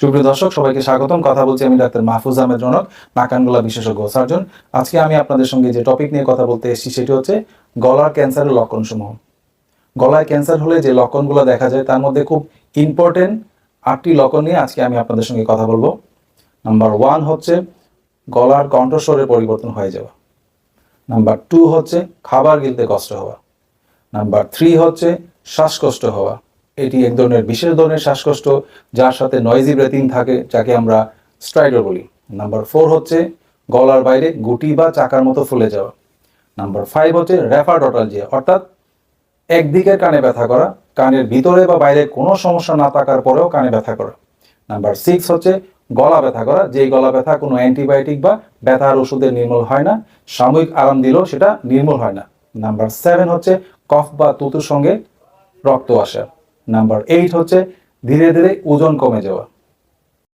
সুপ্রিয় দর্শক, সবাইকে স্বাগতম। কথা বলছি আমি ডাক্তার মাহফুজ আহমেদ জনক নাকানগলা বিশেষজ্ঞ সার্জন। আজকে আমি আপনাদের সঙ্গে যে টপিক নিয়ে কথা বলতে এসেছি, সেটি হচ্ছে গলার ক্যান্সারের লক্ষণসমূহ। গলায় ক্যান্সার হলে যে লক্ষণগুলো দেখা যায়, তার মধ্যে খুব ইম্পর্টেন্ট আটটি লক্ষণ নিয়ে আজকে আমি আপনাদের সঙ্গে কথা বলব। নাম্বার ওয়ান হচ্ছে গলার কণ্ঠস্বরের পরিবর্তন হয়ে যাওয়া। নাম্বার টু হচ্ছে খাবার গিলতে কষ্ট হওয়া। নাম্বার থ্রি হচ্ছে শ্বাসকষ্ট হওয়া। এটি এক ধরনের বিশেষ ধরনের শ্বাসকষ্ট যার সাথে নয়েজি ব্রেথিং থাকে, যাকে আমরা স্ট্রাইডার বলি। নাম্বার ফোর হচ্ছে গলার বাইরে গুটি বা চাকার মতো ফুলে যাওয়া। নাম্বার ফাইভ হচ্ছে র্যাফাডোটালজিয়া অর্থাৎ একদিকের কানে ব্যথা করা, কানের ভিতরে বা বাইরে কোনো সমস্যা না থাকার পরেও কানে ব্যথা করা। নাম্বার সিক্স হচ্ছে গলা ব্যথা করা, যেই গলা ব্যথা কোনো অ্যান্টিবায়োটিক বা ব্যথার ওষুধে নির্মূল হয় না, সাময়িক আরাম দিলেও সেটা নির্মূল হয় না। নাম্বার সেভেন হচ্ছে কফ বা তুতুর সঙ্গে রক্ত আসা। নাম্বার এইট হচ্ছে ধীরে ধীরে ওজন কমে যাওয়া।